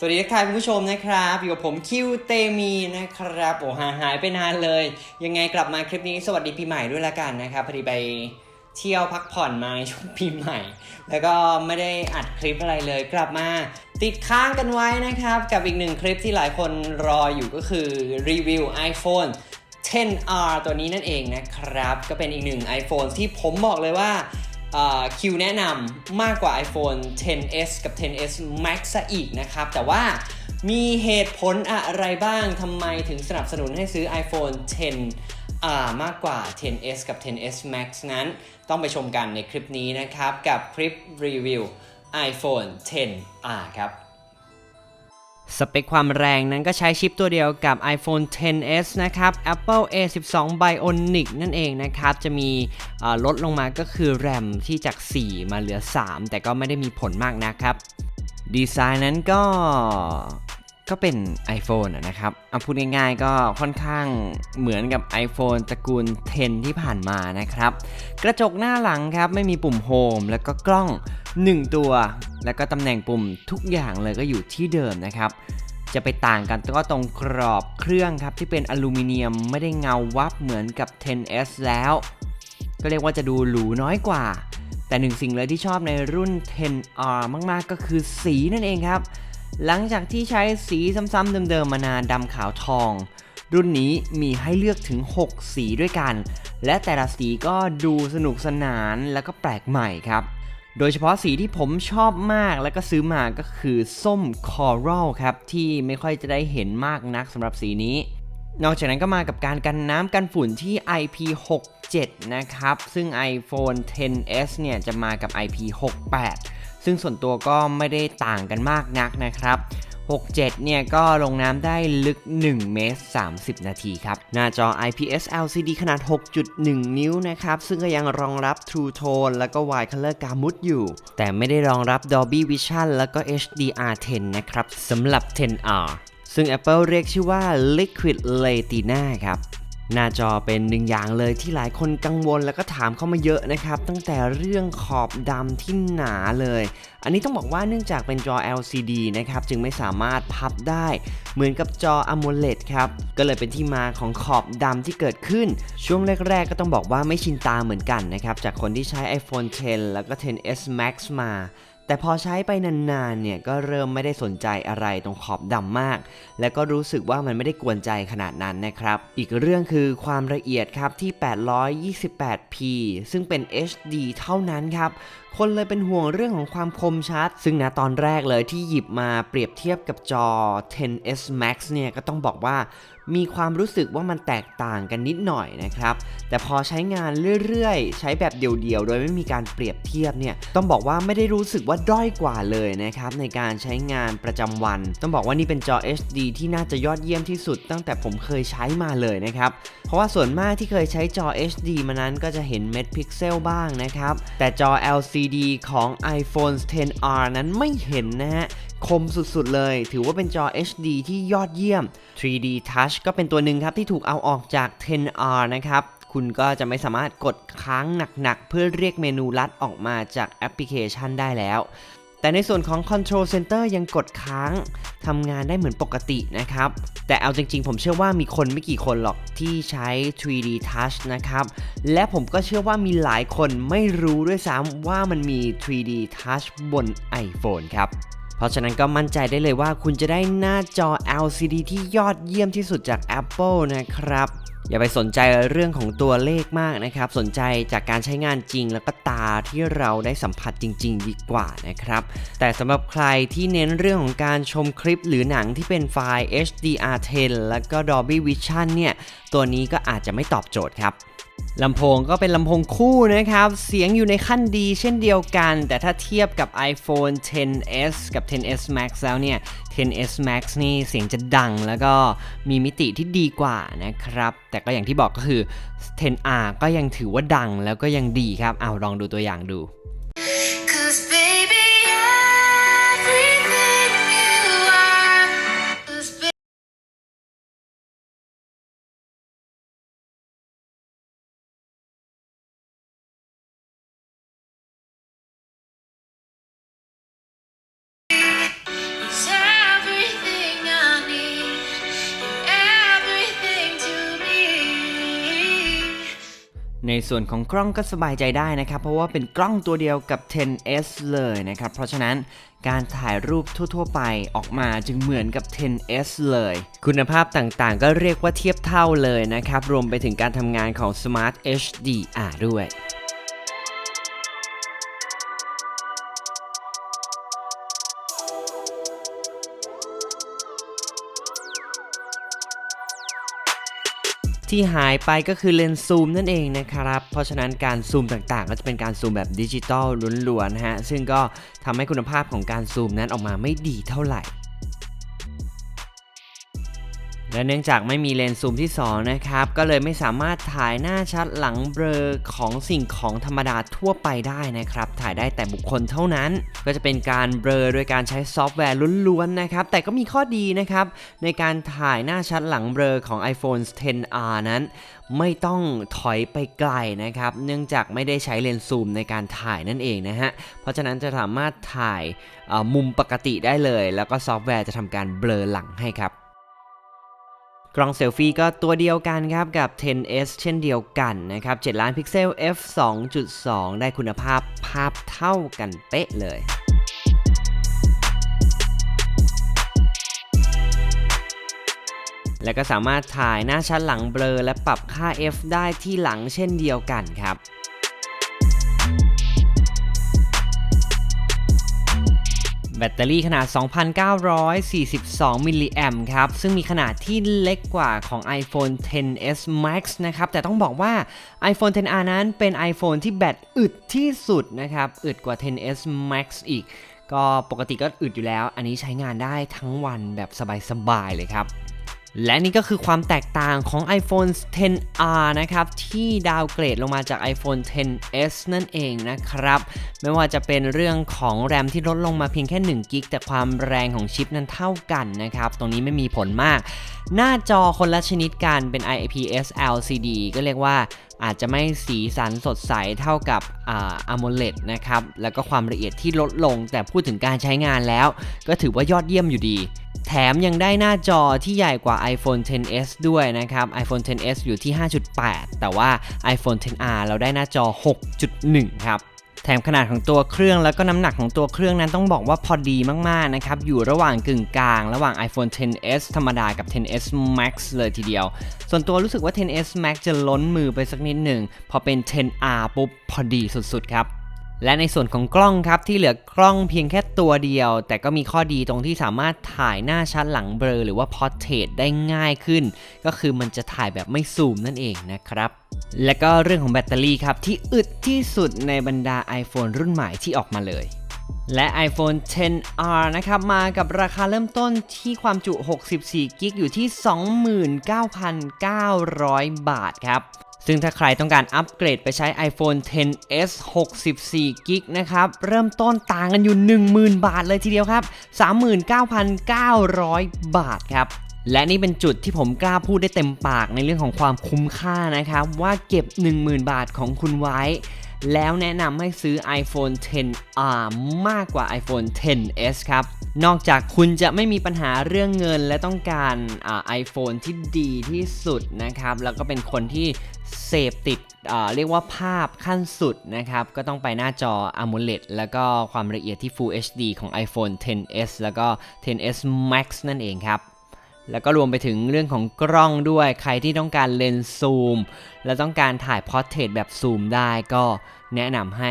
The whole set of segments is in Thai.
สวัสดีทักทายคุณผู้ชมนะครับอยู่กับผมคิวเตมีนะครับโอ้หาหายไปนานเลย ยังไงกลับมาคลิปนี้สวัสดีปีใหม่ด้วยละกันนะครับพอดีไปเที่ยวพักผ่อนมาในช่วงปีใหม่ แล้วก็ไม่ได้อัดคลิปอะไรเลยกลับมาติดค้างกันไว้นะครับ กับอีกหนึ่งคลิปที่หลายคนรออยู่ก็คือรีวิว iPhone 10R ตัวนี้นั่นเองนะครับ ก็เป็นอีกหนึ่ง iPhone ที่ผมบอกเลยว่า คิวแนะนำมากกว่า iPhone 10s กับ 10s Max ซะอีกนะครับ แต่ว่ามีเหตุผลอะไรบ้างทำไมถึงสนับสนุนให้ซื้อ iPhone 10 R มากกว่า 10s กับ 10s Max นั้น ต้องไปชมกันในคลิปนี้นะครับ กับคลิปรีวิว iPhone 10R ครับ สเปคความแรงนั้นก็ใช้ชิปตัวเดียวกับ iPhone 10s นะครับ Apple A12 Bionic นั่นเองนะครับ จะมีลดลงมาก็คือแรมที่จาก 4 มาเหลือ 3 แต่ก็ไม่ได้มีผลมากนะครับ ดีไซน์นั้นก็ ก็เป็น iPhone นะครับเอาพูดง่ายๆก็ค่อนข้างเหมือนกับ iPhone ตระกูล 10 ที่ผ่านมานะครับ กระจกหน้าหลังครับไม่มีปุ่มโฮมแล้วก็กล้อง 1 ตัว แล้วก็ตำแหน่งปุ่มทุกอย่างเลยก็อยู่ที่เดิมนะครับจะไปต่างกันก็ตรงกรอบเครื่องครับที่เป็นอลูมิเนียมไม่ได้เงาวับเหมือนกับ 10s แล้ว ก็เรียกว่าจะดูหรูน้อยกว่า แต่หนึ่งสิ่งเลยที่ชอบในรุ่น 10R มากๆ ก็คือสีนั่นเองครับ หลังจากที่ใช้สีซ้ำๆเดิมๆมานานดำขาวทอง รุ่นนี้มีให้เลือกถึง 6 สีด้วยกัน และแต่ละสีก็ดูสนุกสนานแล้วก็แปลกใหม่ครับ โดยเฉพาะสีที่ผมชอบมากแล้วก็ซื้อมาก็คือส้มคอรัลครับ ที่ไม่ค่อยจะได้เห็นมากนักสำหรับสีนี้ นอกจากนั้นก็มากับการกันน้ำกันฝุ่นที่ IP67 นะครับ ซึ่ง iPhone 10s เนี่ยจะมากับ IP68 ซึ่งส่วนตัวก็ไม่ได้ต่างกันมากนักนะครับ 67 เนี่ยก็ลงน้ำได้ลึก 1 เมตร 30 นาทีครับ หน้าจอ IPS LCD ขนาด 6.1 นิ้วนะครับ ซึ่งก็ยังรองรับ True Tone แล้วก็ Wide Color Gamut อยู่ แต่ไม่ได้รองรับ Dolby Vision แล้วก็ HDR10 นะครับสำหรับ 10R ซึ่ง Apple เรียกชื่อว่า Liquid Retina ครับ หน้าจอเป็นหนึ่งอย่างเลยที่หลายคนกังวลแล้วก็ถามเข้ามาเยอะนะครับ ตั้งแต่เรื่องขอบดำที่หนาเลย อันนี้ต้องบอกว่าเนื่องจากเป็นจอ LCD นะครับ จึงไม่สามารถพับได้ เหมือนกับจอ AMOLED ครับ ก็เลยเป็นที่มาของขอบดำที่เกิดขึ้น ช่วงแรก ๆ ก็ต้องบอกว่าไม่ชินตาเหมือนกันนะครับ จากคนที่ใช้ iPhone 10 แล้วก็ 10s Max มา แต่พอใช้ไปนานๆเนี่ยก็เริ่มไม่ได้สนใจอะไรตรงขอบดำมาก และก็รู้สึกว่ามันไม่ได้กวนใจขนาดนั้นนะครับ อีกเรื่องคือความละเอียดครับที่ 828p ซึ่งเป็น HD เท่านั้นครับ คนเลยเป็นห่วงเรื่องของความคมชัด ซึ่งนะตอนแรกเลยที่หยิบมาเปรียบเทียบกับจอ 10s Max เนี่ยก็ต้องบอกว่ามีความรู้สึกว่ามันแตกต่างกันนิดหน่อยนะครับ แต่พอใช้งานเรื่อยๆ ใช้แบบเดี่ยวๆ โดยไม่มีการเปรียบเทียบเนี่ย ต้องบอกว่าไม่ได้รู้สึกว่าด้อยกว่าเลยนะครับ ในการใช้งานประจำวัน ต้องบอกว่านี่เป็นจอ HD ที่น่าจะยอดเยี่ยมที่สุด ตั้งแต่ผมเคยใช้มาเลยนะครับ เพราะว่าส่วนมากที่เคยใช้จอ HD มานั้นก็จะเห็นเม็ดพิกเซลบ้างนะครับ แต่จอ LCD ของ iPhone 10R นั้นไม่เห็นนะฮะ คมสุดๆเลย ถือว่าเป็นจอ HD ที่ยอดเยี่ยม 3D Touch ก็เป็นตัวหนึ่งครับ ที่ถูกเอาออกจาก 10R นะครับ คุณก็จะไม่สามารถกดค้างหนักๆ เพื่อเรียกเมนูลัดออกมาจากแอปพลิเคชันได้แล้ว แต่ในส่วนของ Control Center ยังกดค้างทำงานได้เหมือนปกตินะครับ แต่เอาจริงๆ ผมเชื่อว่ามีคนไม่กี่คนหรอกที่ใช้ 3D Touch นะครับ และผมก็เชื่อว่ามีหลายคนไม่รู้ด้วยซ้ำว่ามันมี 3D Touch บน iPhone ครับเพราะฉะนั้นก็มั่นใจได้เลยว่าคุณจะได้หน้าจอ LCD ที่ยอดเยี่ยมที่สุดจาก Apple นะครับ อย่าไปสนใจเรื่องของตัวเลขมากนะครับ สนใจจากการใช้งานจริง แล้วก็ตาที่เราได้สัมผัสจริง ๆ ดีกว่านะครับ แต่สำหรับใครที่เน้นเรื่องของการชมคลิปหรือหนังที่เป็นไฟล์ HDR10 แล้วก็ Dolby Vision เนี่ย ตัวนี้ก็อาจจะไม่ตอบโจทย์ครับ ลำโพงก็เป็นลำโพงคู่นะครับ เสียงอยู่ในขั้นดีเช่นเดียวกัน แต่ถ้าเทียบกับ iPhone 10s กับ 10s Max แล้วเนี่ย 10s Max นี่เสียงจะดังแล้วก็มีมิติที่ดีกว่านะครับ แต่ก็อย่างที่บอกก็คือ 10R ก็ยังถือว่าดังแล้วก็ยังดีครับเอาลองดูตัวอย่างดู ในส่วนของกล้องก็สบายใจได้นะครับ เพราะว่าเป็นกล้องตัวเดียวกับ 10s เลยนะครับ เพราะฉะนั้นการถ่ายรูปทั่ว ๆ ไปออกมาจึงเหมือนกับ 10s เลย คุณภาพต่างๆ ก็เรียกว่าเทียบเท่าเลยนะครับ รวมไปถึงการทำงานของ Smart HDR ด้วย ที่หายไปก็คือเลนส์ซูมนั่นเองนะครับ เพราะฉะนั้นการซูมต่างๆ ก็จะเป็นการซูมแบบดิจิตอลล้วนๆนะฮะ ซึ่งก็ทำให้คุณภาพของการซูมนั้นออกมาไม่ดีเท่าไหร่ และเนื่องจากไม่มีเลนส์ซูมที่ 2 นะครับ ก็เลยไม่สามารถถ่ายหน้าชัดหลังเบลอของสิ่งของธรรมดาทั่วไปได้นะครับ ถ่ายได้แต่บุคคลเท่านั้น ก็จะเป็นการเบลอโดยการใช้ซอฟต์แวร์ล้วนๆนะครับ แต่ก็มีข้อดีนะครับ ในการถ่ายหน้าชัดหลังเบลอของ iPhone 10R นั้น ไม่ต้องถอยไปไกลนะครับ เนื่องจากไม่ได้ใช้เลนส์ซูมในการถ่ายนั่นเองนะฮะ เพราะฉะนั้นจะสามารถถ่ายมุมปกติได้เลย แล้วก็ซอฟต์แวร์จะทำการเบลอหลังให้ครับ กล้องเซลฟี่ก็ตัวเดียวกันครับกับ 10s เช่นเดียวกันนะครับ 7 ล้านพิกเซล f 2.2 ได้คุณภาพภาพเท่ากันเป๊ะเลยและก็สามารถถ่ายหน้าชัดหลังเบลอและปรับค่า f ได้ที่หลังเช่นเดียวกันครับ แบตเตอรี่ขนาด 2,942 มิลลิแอมครับ ซึ่งมีขนาดที่เล็กกว่าของ iPhone 10s Max นะครับ แต่ต้องบอกว่า iPhone 10R นั้นเป็น iPhone ที่แบตอึดที่สุดนะครับ อึดกว่า 10s Max อีก ก็ปกติก็อึดอยู่แล้ว อันนี้ใช้งานได้ทั้งวันแบบสบายๆเลยครับ และนี่ก็คือความแตกต่างของ iPhone 10R นะครับ ที่ดาวเกรดลงมาจาก iPhone 10s นั่นเองนะครับ ไม่ว่าจะเป็นเรื่องของแรมที่ลดลงมาเพียงแค่1กิกแต่ความแรงของชิปนั้นเท่ากันนะครับ ตรงนี้ไม่มีผลมาก หน้าจอคนละชนิดกันเป็น IPS LCD ก็เรียกว่า อาจจะไม่สีสันสดใสเท่ากับอ่า AMOLED นะครับ แล้วก็ความละเอียดที่ลดลง แต่พูดถึงการใช้งานแล้ว ก็ถือว่ายอดเยี่ยมอยู่ดี แถมยังได้หน้าจอที่ใหญ่กว่า iPhone 10s ด้วยนะครับ iPhone 10s อยู่ที่ 5.8 แต่ว่า iPhone 10r เราได้หน้าจอ 6.1 ครับ แถมขนาดของตัวเครื่องแล้วก็น้ำหนักของตัวเครื่องนั้นต้องบอกว่าพอดีมากๆนะครับ อยู่ระหว่างกึ่งกลาง ระหว่าง iPhone 10s ธรรมดากับ 10s Max เลยทีเดียว ส่วนตัวรู้สึกว่า 10s Max จะล้นมือไปสักนิดหนึ่ง พอเป็น 10r ปุ๊บพอดีสุดๆครับและในส่วนของกล้องครับที่เหลือกล้องเพียงแค่ตัวเดียว แต่ก็มีข้อดีตรงที่สามารถถ่ายหน้าชัดหลังเบลอหรือว่า Portrait ได้ง่ายขึ้น ก็คือมันจะถ่ายแบบไม่ซูมนั่นเองนะครับ และก็เรื่องของแบตเตอรี่ครับ ที่อึดที่สุดในบรรดา iPhone รุ่นใหม่ที่ออกมาเลย และ iPhone 10R นะครับ มากับราคาเริ่มต้นที่ความจุ 64 กิกอยู่ที่ 29,900 บาทครับ ซึ่งถ้าใครต้องการอัปเกรดไปใช้ iPhone 10s 64 กิกนะครับ เริ่มต้นต่างกันอยู่ 10,000 บาทเลยทีเดียวครับ 39,900 บาทครับ และนี่เป็นจุดที่ผมกล้าพูดได้เต็มปากในเรื่องของความคุ้มค่านะครับ ว่าเก็บ 10,000 บาทของคุณไว้ แล้วแนะนำให้ซื้อ iPhone 10R มากกว่า iPhone 10s ครับ นอกจากคุณจะไม่มีปัญหาเรื่องเงินและต้องการอ่า iPhone ที่ดีที่สุดนะครับ แล้วก็เป็นคนที่เสพติดเรียกว่าภาพขั้นสุดนะครับ ก็ต้องไปหน้าจอ AMOLED แล้วก็ความละเอียดที่ Full HD ของ iPhone 10s แล้วก็ 10s Max นั่นเองครับ แล้วก็รวมไปถึงเรื่องของกล้องด้วย ใครที่ต้องการเลนส์ซูม และต้องการถ่ายพอร์เทรตแบบซูมได้ก็แนะนำให้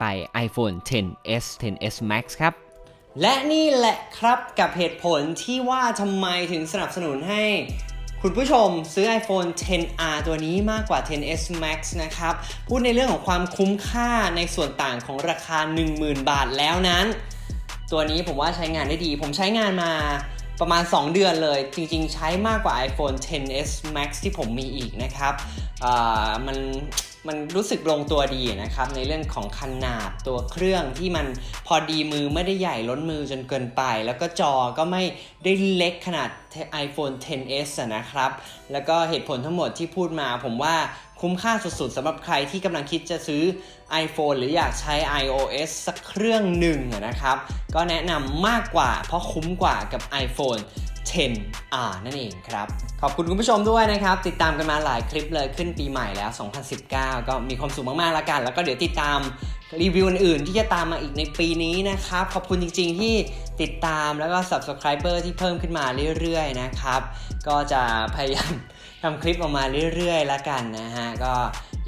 ไป iPhone 10s 10s Max ครับ และนี่แหละครับกับเหตุผลที่ว่าทำไมถึงสนับสนุนให้ คุณผู้ชมซื้อ iPhone 10R ตัวนี้มากกว่า 10s Max นะครับ พูดในเรื่องของความคุ้มค่าในส่วนต่างของราคา 10,000 บาทแล้วนั้น ตัวนี้ผมว่าใช้งานได้ดี ผมใช้งานมา ประมาณ 2 เดือนเลย จริงๆ ใช้มากกว่า iPhone 10s Max ที่ผมมีอีกนะครับมันมันรู้สึกลงตัวดีนะครับ ในเรื่องของขนาดตัวเครื่องที่มันพอดีมือไม่ได้ใหญ่ล้นมือจนเกินไป แล้วก็จอก็ไม่ได้เล็กขนาด iPhone 10s นะครับ แล้วก็เหตุผลทั้งหมดที่พูดมาผมว่า คุ้มค่าสุดๆสำหรับใครที่กำลังคิดจะซื้อ iPhone หรืออยากใช้ iOS สักเครื่องหนึ่งนะครับ ก็แนะนำมากกว่าเพราะคุ้มกว่ากับ iPhone 10R นั่นเองครับ ขอบคุณคุณผู้ชมด้วยนะครับ ติดตามกันมาหลายคลิปเลยขึ้นปีใหม่แล้ว 2019 ก็มีความสุขมากๆแล้วกัน แล้วก็เดี๋ยวติดตามรีวิวอื่นๆ ที่จะตามมาอีกในปีนี้นะครับ ขอบคุณจริงๆ ที่ติดตามแล้วก็ Subscriber ที่เพิ่มขึ้นมาเรื่อยๆ นะครับ ก็จะพยายาม ทำคลิปออกมาเรื่อยๆแล้วกันนะฮะ ก็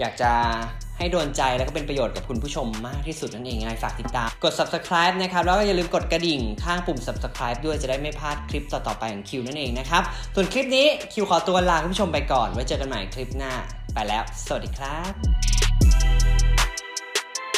อยากจะให้โดนใจแล้วก็เป็นประโยชน์กับคุณผู้ชมมากที่สุดนั่นเองยังไงฝากติดตาม กด subscribe นะครับ แล้วก็อย่าลืมกดกระดิ่งข้างปุ่ม subscribe ด้วยจะได้ไม่พลาดคลิปต่อๆไปของคิวนั่นเองนะครับ ส่วนคลิปนี้คิวขอตัวลาคุณผู้ชมไปก่อน ไว้เจอกันใหม่คลิปหน้า ไปแล้ว สวัสดีครับ